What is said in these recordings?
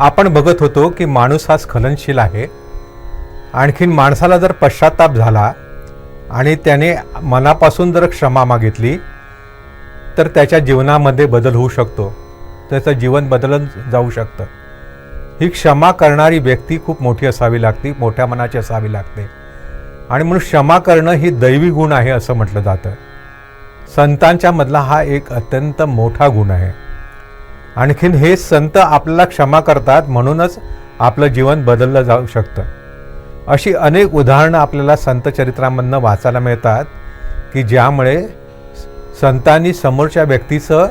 आपण बघत होतो की माणूस हा स्खलनशील आहे. आणखीन माणसाला जर पश्चाताप झाला आणि त्याने मनापासून जर क्षमा मागितली तर त्याच्या जीवनामध्ये बदल होऊ शकतो. त्याचं जीवन बदलत जाऊ शकतं. ही क्षमा करणारी व्यक्ती खूप मोठी असावी लागते मोठ्या मनाची असावी लागते. आणि म्हणून क्षमा करणं ही दैवी गुण आहे असं म्हटलं जातं. संतांच्या मधला हा एक अत्यंत मोठा गुण आहे. आणखीन हे संत आपल्याला क्षमा करतात म्हणूनच आपलं जीवन बदललं जाऊ शकतं. अशी अनेक उदाहरणं आपल्याला संत चरित्रामधनं वाचायला मिळतात की ज्यामुळे संतांनी समोरच्या व्यक्तीचं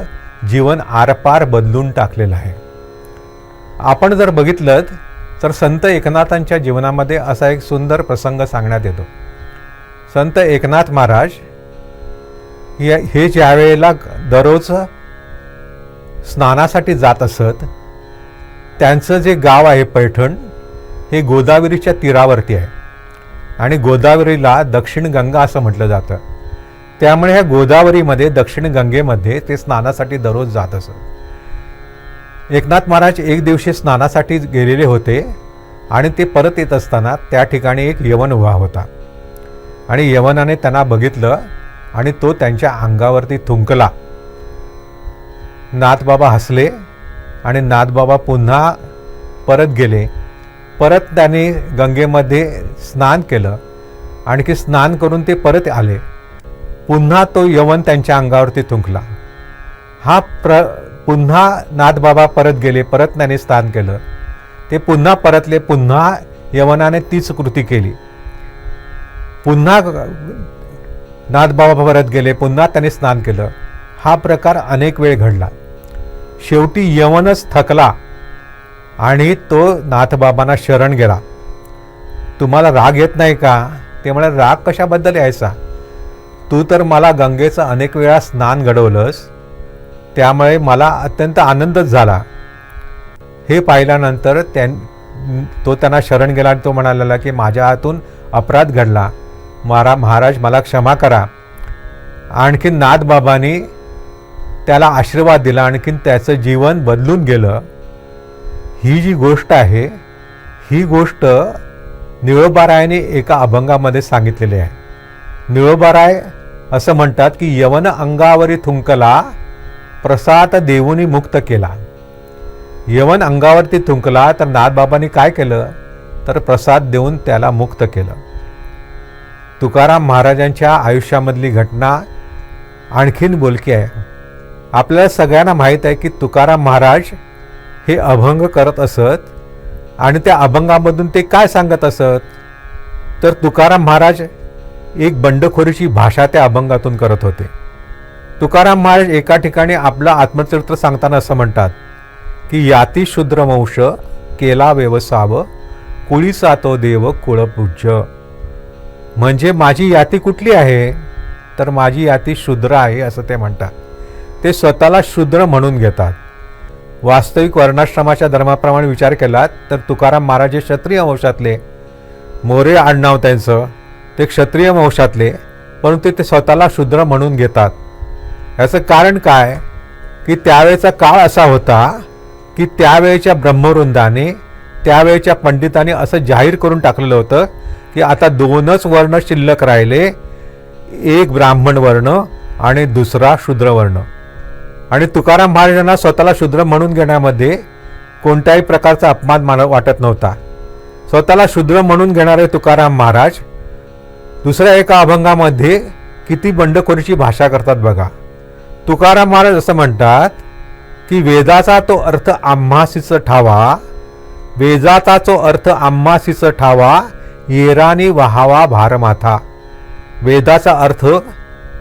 जीवन आरपार बदलून टाकलेलं आहे. आपण जर बघितलं तर संत एकनाथांच्या जीवनामध्ये असा एक सुंदर प्रसंग सांगण्यात येतो. संत एकनाथ महाराज हे हे ज्या वेळेला दररोज स्नानासाठी जात असत त्यांचं जे गाव आहे पैठण हे गोदावरीच्या तीरावरती आहे. आणि गोदावरीला दक्षिण गंगा असं म्हटलं जातं. त्यामुळे ह्या गोदावरीमध्ये दक्षिण गंगेमध्ये ते स्नानासाठी दररोज जात असत. एकनाथ महाराज एक दिवशी स्नानासाठी गेलेले होते आणि ते परत येत असताना त्या ठिकाणी एक यवन उभा होता. आणि यवनाने त्यांना बघितलं आणि तो त्यांच्या अंगावरती थुंकला. नाथबाबा हसले आणि नाथबाबा पुन्हा परत गेले. परत त्यांनी गंगेमध्ये स्नान केलं. आणखी स्नान करून ते परत आले. पुन्हा तो यवन त्यांच्या अंगावरती थुंकला. हा प्र पुन्हा नाथबाबा परत गेले परत त्याने स्नान केलं. ते पुन्हा परतले पुन्हा यवनाने तीच कृती केली. पुन्हा नाथबाबा परत गेले पुन्हा त्याने स्नान केलं. हा प्रकार अनेक वेळ घडला. शेवटी यवनच थकला आणि तो नाथबाबांना शरण गेला. तुम्हाला राग येत नाही का? ते म्हणाले राग कशाबद्दल यायचा? तू तर मला गंगेचं अनेक वेळा स्नान घडवलंस. त्यामुळे मला अत्यंत आनंदच झाला. हे पाहिल्यानंतर त्यां तो त्यांना शरण गेला आणि तो म्हणालेला की माझ्या हातून अपराध घडला. मारा महाराज मला क्षमा करा. आणखी नाथबाबांनी त्याला आशीर्वाद दिला आणखीन त्याचं जीवन बदलून गेलं. ही जी गोष्ट आहे ही गोष्ट निळोबारायाने एका अभंगामध्ये सांगितलेली आहे. निळोबाराय असं म्हणतात की यवन अंगावरी थुंकला प्रसाद देऊनी मुक्त केला. यवन अंगावरती थुंकला तर नाथबाबांनी काय केलं? तर प्रसाद देऊन त्याला मुक्त केलं. तुकाराम महाराजांच्या आयुष्यामधली घटना आणखीन बोलकी आहे. आपल्याला सगळ्यांना माहीत आहे की तुकाराम महाराज हे अभंग करत असत आणि त्या अभंगामधून ते काय सांगत असत? तर तुकाराम महाराज एक बंडखोरीची भाषा त्या अभंगातून करत होते. तुकाराम महाराज एका ठिकाणी आपलं आत्मचरित्र सांगताना असं म्हणतात की याती शूद्रवंश केला व्यवसाव कुळीचा तो देव कुळपूज्य. म्हणजे माझी याती कुठली आहे? तर माझी याती शूद्र आहे असं ते म्हणतात. ते स्वतःला शूद्र म्हणून घेतात. वास्तविक वर्णाश्रमाच्या धर्माप्रमाणे विचार केला तर तुकाराम महाराज हे क्षत्रिय वंशातले. मोरे आडनाव त्यांचं. ते क्षत्रिय वंशातले परंतु ते स्वतःला शूद्र म्हणून घेतात. याचं कारण काय? की त्यावेळेचा काळ असा होता की त्यावेळेच्या ब्रह्मवृंदाने त्यावेळेच्या पंडितांनी असं जाहीर करून टाकलेलं होतं की आता दोनच वर्ण शिल्लक राहिले एक ब्राह्मण वर्ण आणि दुसरा शूद्र वर्ण. आणि तुकाराम महाराजांना स्वतःला शूद्र म्हणून घेण्यामध्ये कोणत्याही प्रकारचा अपमान मान वाटत नव्हता. स्वतःला शूद्र म्हणून घेणारे तुकाराम महाराज दुसऱ्या एका अभंगामध्ये किती बंडखोरीची भाषा करतात बघा. तुकाराम महाराज असं म्हणतात की वेदाचा तो अर्थ आम्हासीच ठावा वेदाचा तो अर्थ आम्हासीच ठावा येरानी वहावा भारमाथा. वेदाचा अर्थ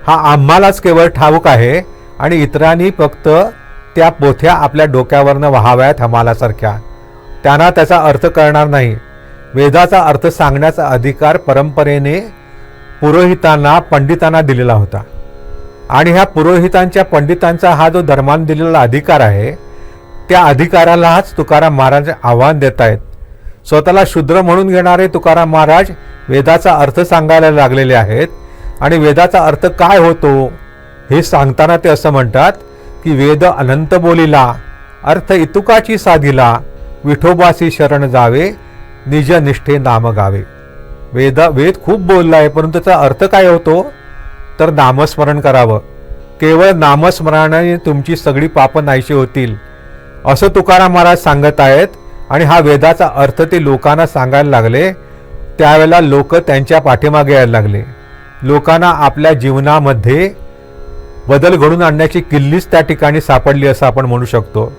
हा आम्हालाच केवळ ठाऊक आहे आणि इतरांनी फक्त त्या पोथ्या आपल्या डोक्यावरनं व्हाव्यात हमालासारख्या. त्यांना त्याचा अर्थ कळणार नाही. वेदाचा अर्थ सांगण्याचा अधिकार परंपरेने पुरोहितांना पंडितांना दिलेला होता. आणि ह्या पुरोहितांच्या पंडितांचा हा जो धर्मान दिलेला अधिकार आहे त्या अधिकारालाच तुकाराम महाराज आव्हान देत आहेत स्वतःला शूद्र म्हणून घेणारे तुकाराम महाराज वेदाचा अर्थ सांगायला लागलेले आहेत. आणि वेदाचा अर्थ काय होतो? हे सांगताना ते असं म्हणतात की वेद अनंत बोलिला अर्थ इतुकाची साधिला विठोबासी शरण जावे निज निष्ठे नाम गावे. वेद वेद खूप बोलला आहे परंतु त्याचा अर्थ काय होतो? तर नामस्मरण करावं. केवळ नामस्मरणाने तुमची सगळी पापं नाहीशी होतील असं तुकाराम महाराज सांगत आहेत आणि हा वेदाचा अर्थ ते लोकांना सांगायला लागले. त्यावेळेला लोक त्यांच्या पाठीमागे यायला लागले. लोकांना आपल्या जीवनामध्ये बदल घडून आणण्याची किल्लीच त्या ठिकाणी सापडली असं आपण म्हणू शकतो.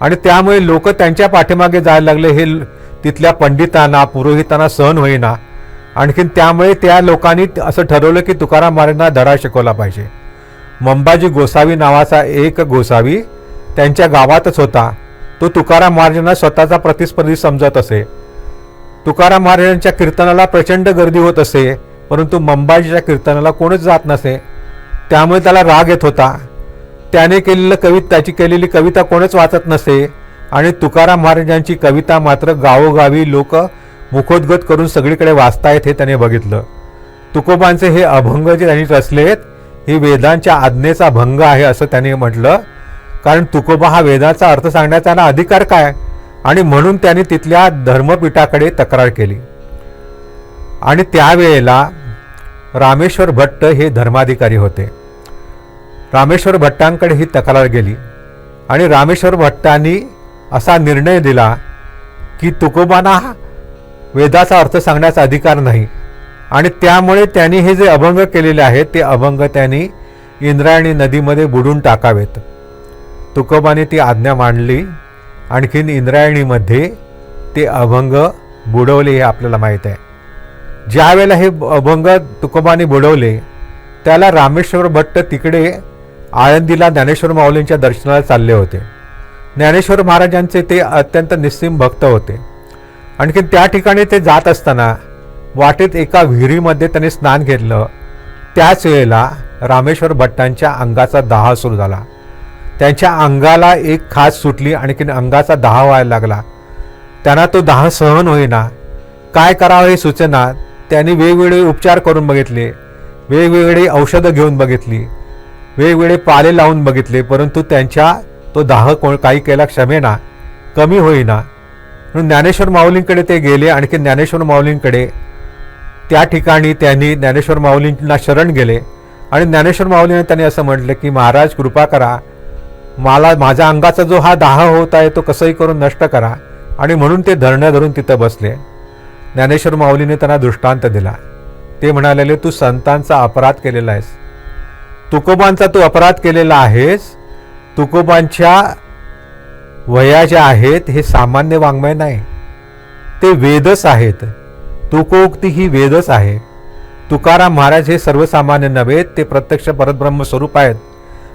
आणि त्यामुळे लोक त्यांच्या पाठीमागे जायला लागले हे तिथल्या पंडितांना पुरोहितांना सहन होईना. आणखीन त्यामुळे त्या लोकांनी असं ठरवलं की तुकाराम महाराजांना धडा शिकवला पाहिजे. मंबाजी गोसावी नावाचा एक गोसावी त्यांच्या गावातच होता. तो तुकाराम महाराजांना स्वतःचा प्रतिस्पर्धी समजत असे. तुकाराम महाराजांच्या कीर्तनाला प्रचंड गर्दी होत असे परंतु मंबाजीच्या कीर्तनाला कोणच जात नसे. त्यामुळे त्याला राग येत होता. त्याने केलेलं कवित त्याची केलेली कविता कोणच वाचत नसे. आणि तुकाराम महाराजांची कविता मात्र गावोगावी लोक मुखोद्गत करून सगळीकडे वाचतायत हे त्याने बघितलं. तुकोबांचे हे अभंग जे त्यांनी रचलेत हे वेदांच्या आज्ञेचा भंग आहे असं त्याने म्हटलं. कारण तुकोबा हा वेदाचा अर्थ सांगण्याचा त्याला अधिकार काय? आणि म्हणून त्यांनी तिथल्या धर्मपीठाकडे तक्रार केली. आणि त्यावेळेला रामेश्वर भट्ट हे धर्माधिकारी होते. रामेश्वर भट्टांकडे ही तक्रार गेली आणि रामेश्वर भट्टांनी असा निर्णय दिला की तुकोबांना वेदाचा अर्थ सांगण्याचा अधिकार नाही. आणि त्यामुळे त्यांनी हे जे अभंग केलेले आहेत ते अभंग त्यांनी इंद्रायणी नदीमध्ये बुडून टाकावेत. तुकोबाने ती आज्ञा मांडली. आणखीन इंद्रायणीमध्ये ते अभंग बुडवले हे आपल्याला माहीत आहे. ज्यावेळेला हे अभंग तुकोबाने बुडवले त्याला रामेश्वर भट्ट तिकडे आळंदीला ज्ञानेश्वर माऊलींच्या दर्शनाला चालले होते. ज्ञानेश्वर महाराजांचे ते अत्यंत निस्सीम भक्त होते. आणखीन त्या ठिकाणी ते जात असताना वाटेत एका विहिरीमध्ये त्यांनी स्नान घेतलं. त्याच वेळेला रामेश्वर भट्टांच्या अंगाचा दहा सुरू झाला. त्यांच्या अंगाला एक खास सुटली आणखीन अंगाचा दाह व्हायला लागला. त्यांना तो दाह सहन होईना. काय करावं हे सूचना त्यांनी वेगवेगळे उपचार करून बघितले. वेगवेगळी औषधं घेऊन बघितली. वेगवेगळे पाले लावून बघितले परंतु त्यांच्या तो दाह कोण काही केला क्षमेना कमी होईना. म्हणून ज्ञानेश्वर माऊलींकडे ते गेले आणखी ज्ञानेश्वर माऊलींकडे त्या ठिकाणी त्यांनी ज्ञानेश्वर माऊलींना शरण गेले. आणि ज्ञानेश्वर माऊलीने त्यांनी असं म्हटलं की महाराज कृपा करा. मला माझ्या अंगाचा जो हा दाह होत आहे तो कसंही करून नष्ट करा. आणि म्हणून ते धरणं धरून तिथं बसले. ज्ञानेश्वर माऊलीने त्यांना दृष्टांत दिला. ते म्हणालेले तू संतांचा अपराध केलेला आहेस. तुकोबांचा तू अपराध केलेला आहेस तुकोबांच्या वया ज्या आहेत हे सामान्य वाङ्मय नाही. ते वेदच आहेत. तुकोक्ती ही वेदच आहे. तुकाराम महाराज हे सर्वसामान्य नव्हे ते प्रत्यक्ष परब्रह्म स्वरूप आहेत.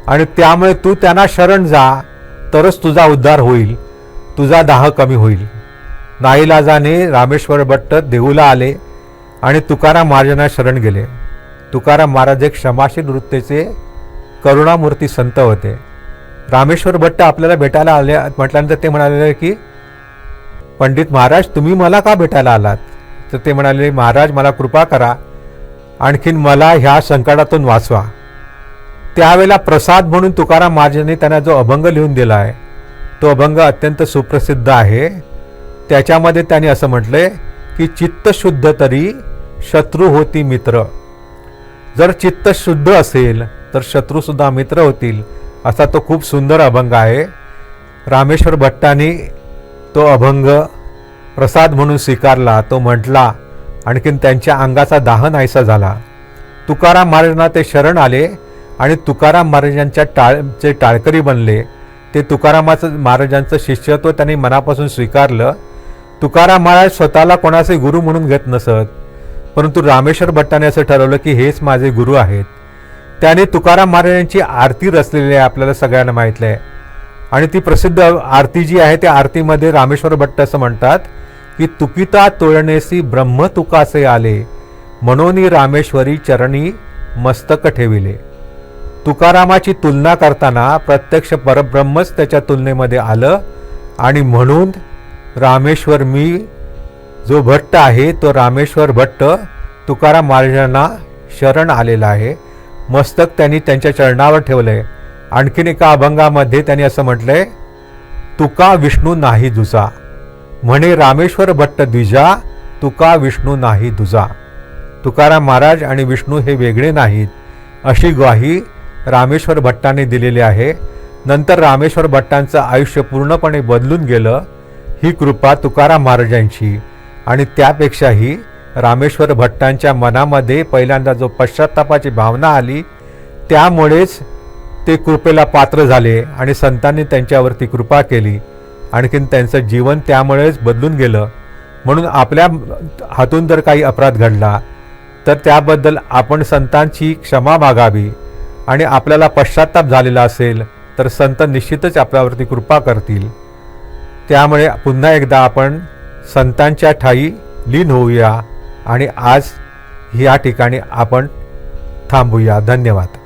आणि त्यामुळे तू त्यांना शरण जा तरच तुझा उद्धार होईल. तुझा दाह कमी होईल. नाईलाजाने रामेश्वर भट्ट देऊला आले आणि तुकाराम महाराजांना शरण गेले. तुकाराम महाराज एक क्षमाशील वृत्तीचे करुणामूर्ती संत होते. रामेश्वर भट्ट आपल्याला भेटायला आले म्हटल्यानंतर ते म्हणाले की पंडित महाराज तुम्ही मला का भेटायला आलात? तर ते म्हणाले महाराज मला कृपा करा. आणखीन मला ह्या संकटातून वाचवा. त्यावेळेला प्रसाद म्हणून तुकाराम महाराजांनी त्यांना जो अभंग लिहून दिला आहे तो अभंग अत्यंत सुप्रसिद्ध आहे. त्याच्यामध्ये त्यांनी असं म्हटलंय की चित्त शुद्ध तरी शत्रू होती मित्र. जर चित्त शुद्ध असेल तर शत्रूसुद्धा मित्र होतील असा तो खूप सुंदर अभंग आहे. रामेश्वर भट्टांनी तो अभंग प्रसाद म्हणून स्वीकारला तो म्हटला आणखीन त्यांच्या अंगाचा दाह नाहीसा झाला. तुकाराम महाराजांना ते शरण आले आणि तुकाराम महाराजांच्या टाळचे टाळकरी बनले ते तुकारामाचं महाराजांचं शिष्यत्व त्यांनी मनापासून स्वीकारलं. तुकाराम महाराज स्वतःला कोणाचे गुरु म्हणून घेत नसत. परंतु रामेश्वर भट्टाने असं ठरवलं की हेच माझे गुरु आहेत. त्याने तुकाराम महाराजांची आरती रचलेली आहे आपल्याला सगळ्यांना माहितलं आहे. आणि ती प्रसिद्ध आरती जी आहे त्या आरतीमध्ये रामेश्वर भट्ट असं म्हणतात की तुकिता तोळणेसी ब्रह्म तुकासे आले म्हणून रामेश्वरी चरणी मस्तक ठेविले. तुकारामाची तुलना करताना प्रत्यक्ष परब्रह्मच त्याच्या तुलनेमध्ये आलं आणि म्हणून रामेश्वर मी जो भट्ट आहे तो रामेश्वर भट्ट तुकाराम महाराजांना शरण आलेला आहे. मस्तक त्यांनी त्यांच्या चरणावर ठेवलं आहे. आणखीन एका अभंगामध्ये त्यांनी असं म्हटलं आहे तुका विष्णू नाही दुजा. म्हणे रामेश्वर भट्ट द्विजा तुका विष्णू नाही दुजा. तुकाराम महाराज आणि विष्णू हे वेगळे नाहीत. अशी ग्वाही रामेश्वर भट्टाने दिलेली आहे. नंतर रामेश्वर भट्टांचं आयुष्य पूर्णपणे बदलून गेलं. ही कृपा तुकाराम महाराजांची. आणि त्यापेक्षाही रामेश्वर भट्टांच्या मनामध्ये पहिल्यांदा जो पश्चात्तापाची भावना आली त्यामुळेच ते कृपेला पात्र झाले आणि संतांनी त्यांच्यावरती कृपा केली. आणखीन त्यांचं जीवन त्यामुळेच बदलून गेलं. म्हणून आपल्या हातून जर काही अपराध घडला तर त्याबद्दल आपण संतांची क्षमा मागावी. आणि आपल्याला पश्चाताप झालेला असेल तर संत निश्चितच आपल्यावरती कृपा करतील. त्यामुळे पुन्हा एकदा आपण संतांच्या ठाई लीन होऊया आणि आज या ठिकाणी आपण थांबूया. धन्यवाद.